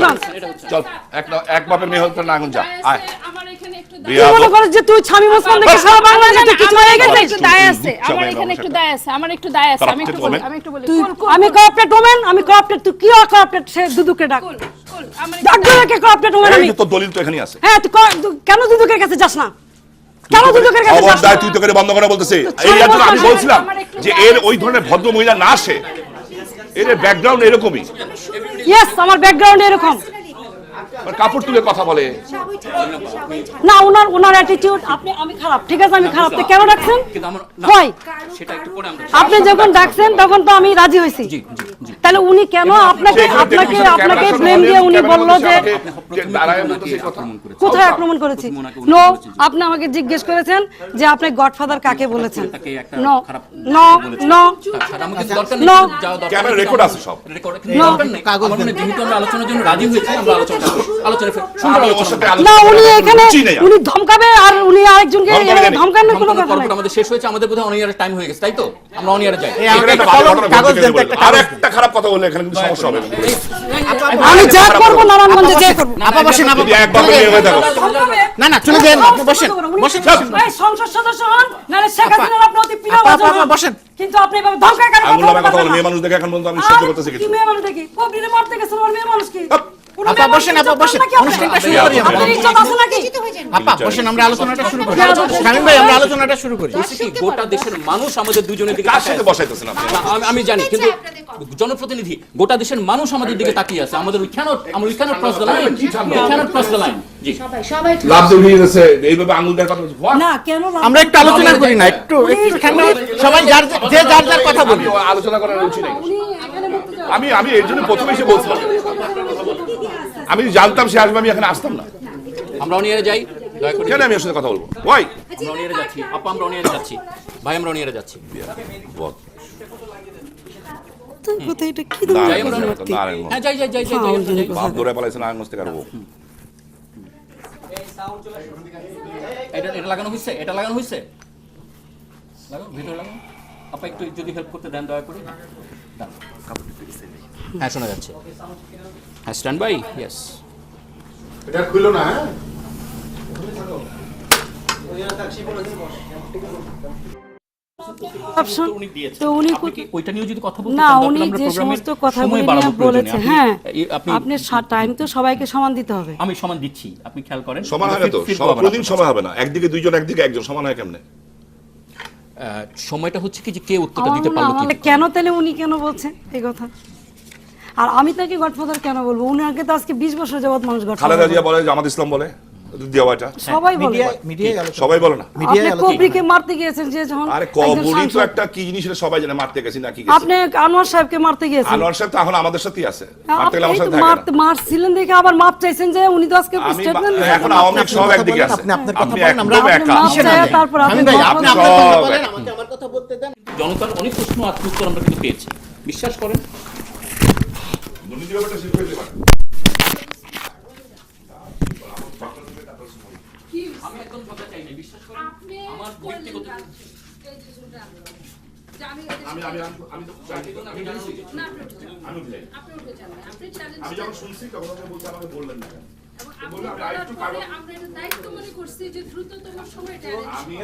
নারায়ণগঞ্জ চল এক এক বাপের মেয়ে হতে যা আয়। এখানে এখানে আমি ওমেন আমি তুই কি সে দুদুকে ডাক। দলিল তো এখানেই আছে। হ্যাঁ কেন দুদুকের কাছে যাস না? কেন দুদুকের কাছে যাস না? খবরদার তুই তো করে বন্ধ করে বলতেছে। এই আমি বলছিলাম যে এর ওই ধরনের ভদ্র মহিলা না আসে। এর ব্যাকগ্রাউন্ড এরকমই। ইয়েস আমার ব্যাকগ্রাউন্ড এরকম। মানে কাপড় তুলে কথা বলে। না ওনার ওনার অ্যাটিটিউড আপনি আমি খারাপ ঠিক আছে? আমি খারাপ তো কেন ডাকছেন? হয় আপনি যখন ডাকছেন তখন তো আমি রাজি হয়েছি। তাহলে উনি কেন আপনাকে আপনাকে আপনাকে ব্লেম দিয়ে উনি বলল যে কোথায় আক্রমণ করেছি? নো আপনি আমাকে জিজ্ঞেস করেছেন যে আপনি গডফাদার কাকে বলেছেন? নো নো নো দরকার ক্যামেরা রেকর্ড আছে সব। নেই আমার মনে যেহেতু আমরা আলোচনার জন্য রাজি হয়েছি আমরা আলোচনা আলোচনা সুন্দর আলোচনা না উনি এখানে। উনি ধমকাবে আর উনি আরেকজনকে কেন? ধমকানোর কোনো কথা নাই আমাদের শেষ হয়েছে আমাদের বোধহয় অনিয়ারের টাইম হয়ে গেছে তাই তো? আমরা অনিয়ারে যাই। এখানে একটা কাগজ দেন একটা আর কাগজ একটা খারাপ কথা বললে এখানে কিন্তু সমস্যা হবে আমি যা করব নারায়ণগঞ্জে যে করব আপা বসেন আপা যদি এক বাপের হয়ে থাকো না না চলে যান আপনি বসেন। বসেন এই সংসদ সদস্য হন নালে শেখ হাসিনার আপনি অতি প্রিয় আপা, আপা, বসেন। কিন্তু আপনি এভাবে ধমকায় কেন কথা বলে মেয়ে মানুষ দেখে এখন পর্যন্ত আমি সহ্য করতে শিখেছি মেয়ে মানুষ দেখি? কবিরে মারতে গেছে ওর মেয়ে মানুষ কি? আপা, বসেন, আপা, বসেন। অনুষ্ঠানটা শুরু করি আপা বসেন আমরা আলোচনাটা শুরু করি। শামীম ভাই আমরা আলোচনাটা শুরু করি। গোটা দেশের মানুষ আমাদের দুজনের দিকে কার সাথে বসাইতেছেন আপনি? না, আমি- জানি কিন্তু জনপ্রতিনিধি গোটা দেশের মানুষ আমাদের দিকে তাকিয়ে আছে। আমাদের উই ক্যানট আমরা we cannot cross the line we cannot cross the line আমরা একটু আলোচনা করি না একটু একটু ঠান্ডা সবাই যার যে যার যার কথা বলি। আলোচনা করার রুচি নেই। আমি আমি এর জন্য প্রথমে এসে বলছিলাম আমি জানতাম সে আসবে আমি এখানে আসতাম না। আমরা অনিয়ারে যাই দয়া করে কেন আমি ওর সাথে কথা বলব? ওয়াই আমরা অনিয়ারে যাচ্ছি আপা আমরা অনিয়ারে যাচ্ছি। ভাই আমরা অনিয়ারে যাচ্ছি। তোর কথা এটা কি। হ্যাঁ যাই যাই যাই যাই যাই, যাই, যাই। বাপ ধরে পালাইছে না আঙুল থেকে এটা এটা লাগানো হয়েছে এটা লাগানো হয়েছে লাগানো ভিডিও লাগানো আপা একটু যদি হেল্প করতে দেন দয়া করে। হ্যাঁ শোনা যাচ্ছে। হ্যাঁ স্ট্যান্ড বাই ইয়েস এটা খুলো না হ্যাঁ? অপশন উনি দিয়েছেন। তো উনি ওইটা নিয়ে যদি কথা বলতে না উনি যে সমস্ত কথাগুলি সময় নিয়ে বাড়াবো বলেছে হ্যাঁ আপনি আপনি টাইম তো সবাইকে সমান দিতে হবে। আমি সমান দিচ্ছি আপনি খেয়াল করেন। সমান হয় না তো ফির- ফির সব- পাবেন কোনোদিন আপনার। সময় হবে না। একদিকে দুইজন একদিকে একজন সমান হয় কেমনে? সময়টা হচ্ছে কি যে কে উত্তরটা দিতে পারল কি কেন তাহলে উনি কেন বলছেন এই কথা? আর আমি তাকে গডফাদার কেন বলব? উনি আগে তো আজকে বিশ বছর যাবত মানুষ খালেদা জিয়া বলে। জামাত ইসলাম বলে। দিয়া এটা। সবাই বলে। মিডিয়া মিডিয়ায় সবাই বলে না। আপনি কবরিকে মারতে গিয়েছেন যে যখন আরে কবুলি তো একটা কি জিনিস এটা সবাই জানে মারতে গেছি না কি গেছি। আপনি আনোয়ার সাহেবকে মারতে গিয়েছেন। আনোয়ার সাহেব তো এখন আমাদের সাথেই আছে। মারতে গেলে আমার সাথে থাকে না। মারছিলেন দেখে আবার মাপ চাইছেন যে উনি তো আজকে স্টেটমেন্ট এখন আওয়ামী লীগ সব একদিকে আছে। আপনি আপনার কথা বলেন, আমরা-? তারপর আপনি আপনার কথা বলেন আমাকে আমার কথা বলতে দেন। জনতার অনেক প্রশ্ন আর উত্তর আমরা কিন্তু পেয়েছি। বিশ্বাস করেন? দুর্নীতি ব্যাপারটা শেষ হয়ে যাবে। আমি একদম কথা চাই না বিশ্বাস করেন? আমার ব্যক্তিগত যখন শুনছি তখন আপনি বলতে আমাকে বললেন না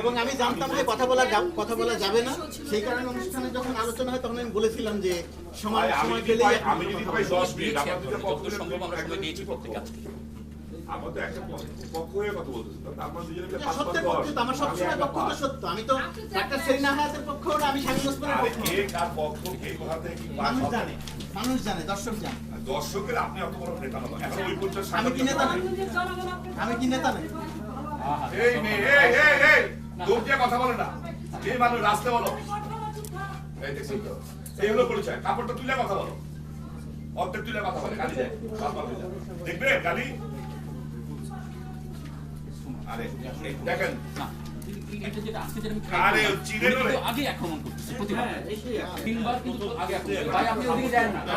এবং আমি মনে জানতাম যে কথা বলা কথা বলা যাবে না। সেই কারণে অনুষ্ঠানে যখন আলোচনা হয় তখন আমি বলেছিলাম যে সময় সময় পেলে আমি যদি পাই দশ মিনিট, সম্ভব আমরা সময় দিয়েছি প্রত্যেক আজকে আমার তো একটা পক্ষ- পক্ষ হয়ে কথা বলতেছি। তো দুজনে মিলে পাঁচ পাঁচ পক্ষে আমার দশ। সবসময় পক্ষ তো সত্য আমি তো ডাক্তার সেরিনা হায়াতের পক্ষ না আমি স্বামী ওসমানের পক্ষ কে কার পক্ষ, কে কোথা থেকে মানুষ জানে মানুষ জানে দর্শক জানে দর্শকের আপনি অত বড় নেতা নন। এখন ওই পর্যায়ে আমি কি নেতা নই আমি কি নেতা নই এই মেয়ে, এই, এই, এই, দৌড় দিয়ে কথা বলে না। এই মানুষ রাস্তায় বলো। এই দেখছেন তো? এই হলো পরিচয়। কাপড়টা তুলে কথা বলো। অর্ধেক তুলে কথা বলে, গালি দেয়। দেখবে গালি? কিন্তু ধরে। আগে আক্রমণ করতেছে প্রতিবার। তিনবার কিন্তু আগে আক্রমণ আপনি ওদিকে যান না।